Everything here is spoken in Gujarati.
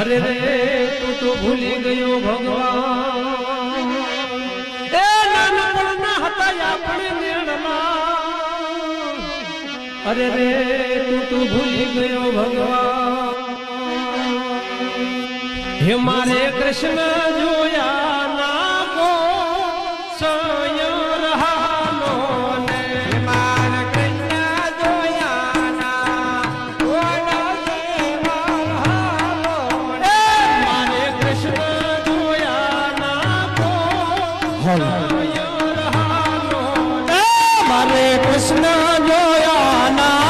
અરે રે, તું તો ભૂલી ગયો ભગવાન. એ નાનપણના હતા આપણે મેળમાં. અરે રે, તું તો ભૂલી ગયો ભગવાન. હે મારે કૃષ્ણ જો હોય મારે કૃષ્ણ જોયા ના.